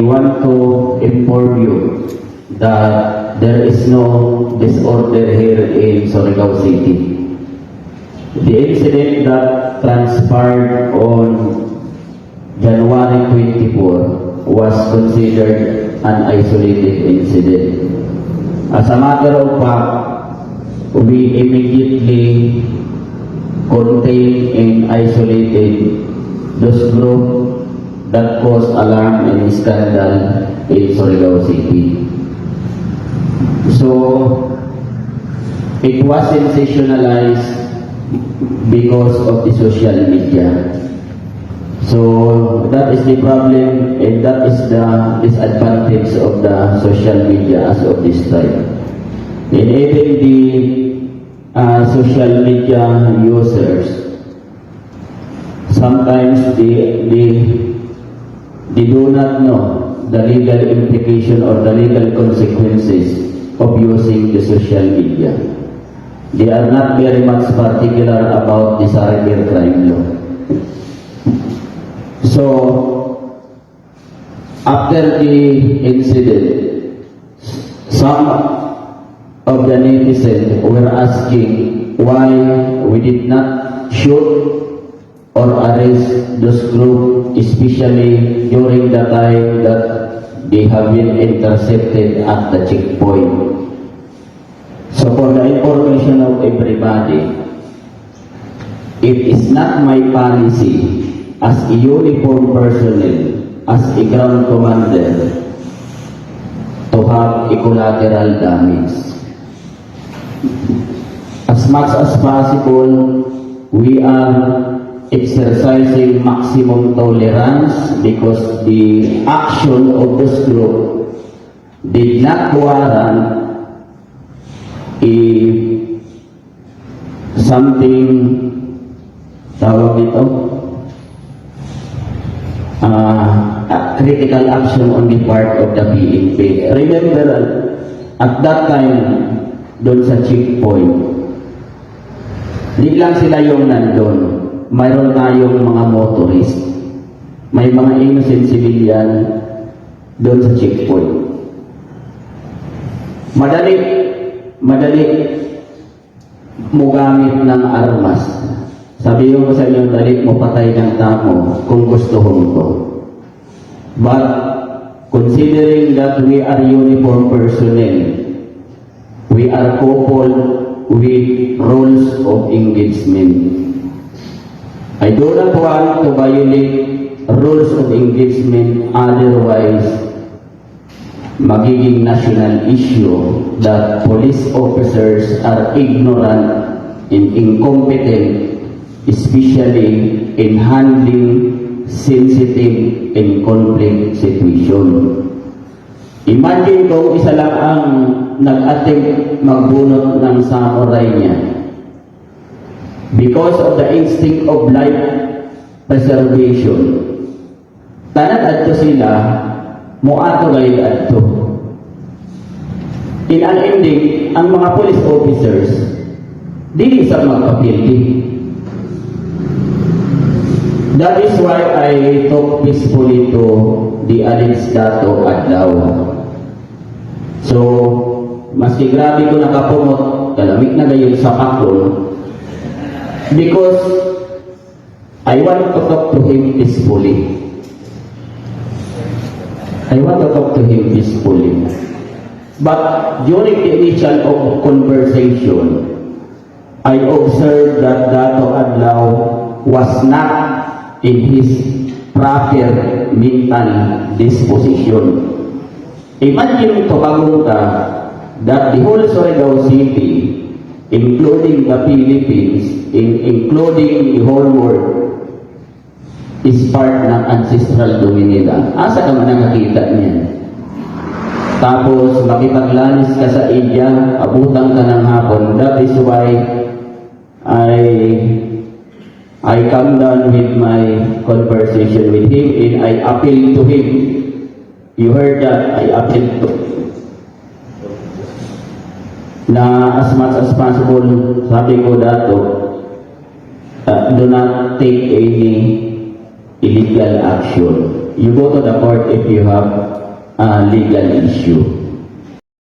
We want to inform you that there is no disorder here in Surigao City. The incident that transpired on January 24 was considered an isolated incident. As a matter of fact, we immediately contained and isolated those group that caused alarm and scandal in Surigao City. So, it was sensationalized because of the social media. So, that is the problem and that is the disadvantage of the social media as of this time. And even the uh, social media users, sometimes they, they they do not know the legal implication or the legal consequences of using the social media. They are not very much particular about the cybercrime law. So, after the incident, some of the netizens were asking why we did not shoot or arrest those group, especially during the time that they have been intercepted at the checkpoint. So for the information of everybody, it is not my policy as a uniform personnel, as a ground commander, to have a collateral damage. As much as possible, we are exercising maximum tolerance because the action of this group did not warrant a something tawag dito uh, critical action on the part of the PNP. Remember, at that time, doon sa checkpoint, Di lang sila yung nandun. Mayroon tayong mga motorist. May mga innocent civilian doon sa checkpoint. Madali, madali mo gamit ng armas. Sabi ko sa inyo, dali mo patay ng tamo kung gusto ko. But considering that we are uniform personnel, we are coupled with rules of engagement. I do not want to violate rules of engagement otherwise magiging national issue that police officers are ignorant and incompetent especially in handling sensitive and conflict situation. Imagine kung isa lang ang nag-attempt magbunot ng samurai niya. Because of the instinct of life preservation, tanan adto sila, muato gayud adto. In an ending, ang mga police officers, dili sa magpapildi. That is why I talk peacefully to the alleged dato Adlaw. So, maski grabe ko nakapumot, kalamig na gayon sa pakon, because I want to talk to him peacefully. I want to talk to him peacefully. But during the initial of conversation, I observed that Dato Adlaw was not in his proper mental disposition. Imagine to ka that the whole Surigao City, including the Philippines, in, including the whole world, is part ng ancestral domain. Asa ka man nakakita niyan? Tapos, makipaglanis ka sa India, abutan ka ng hapon. That is why I I come down with my conversation with him and I appeal to him. You heard that? I appeal to na as much as possible, sabi ko dato, uh, do not take any illegal action. you go to the court if you have a legal issue.